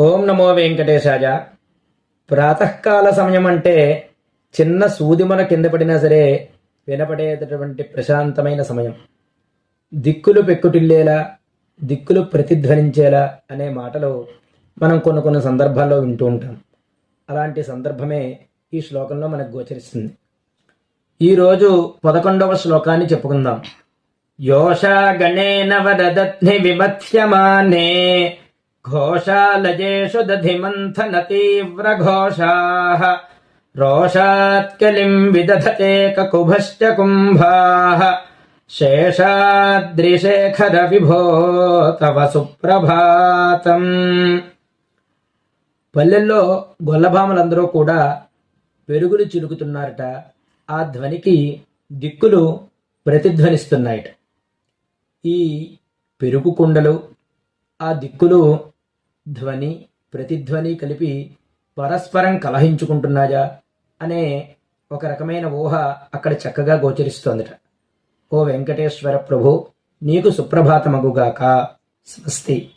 ఓం నమో వెంకటేశాయ. ప్రాతకాల సమయం అంటే చిన్న సూదిమన కింద పడినా సరే వినపడేటటువంటి ప్రశాంతమైన సమయం. దిక్కులు పెక్కుటిల్లేలా దిక్కులు ప్రతిధ్వనించేలా అనే మాటలు మనం కొన్ని కొన్ని సందర్భాల్లో వింటూ ఉంటాం. అలాంటి సందర్భమే ఈ శ్లోకంలో మనకు గోచరిస్తుంది. ఈరోజు పదకొండవ శ్లోకాన్ని చెప్పుకుందాం. యోషా గణేన వదత్ని విమత్స్యమానే ఘోషాలజేషు దధిమంథన తీవ్ర ఘోషాః రోషాత్కలిం విదధతే కకుభశ్చ కుంభాః శేషాద్రిశేఖర విభో తవ సుప్రభాతం పల్లెల్లో గొల్లభామలందరూ కూడా పెరుగులు చిలుకుతున్నారట ఆ ధ్వనికి దిక్కులు ప్రతిధ్వనిస్తున్నాయట. ఈ పెరుగు కుండలు ఆ దిక్కులు ధ్వని ప్రతిధ్వని కలిపి పరస్పరం కలహించుకుంటున్నాయా అనే ఒక రకమైన ఊహ అక్కడ చక్కగా గోచరిస్తోందట. ఓ వెంకటేశ్వర ప్రభు నీకు సుప్రభాతమగుగాక. స్వస్తి.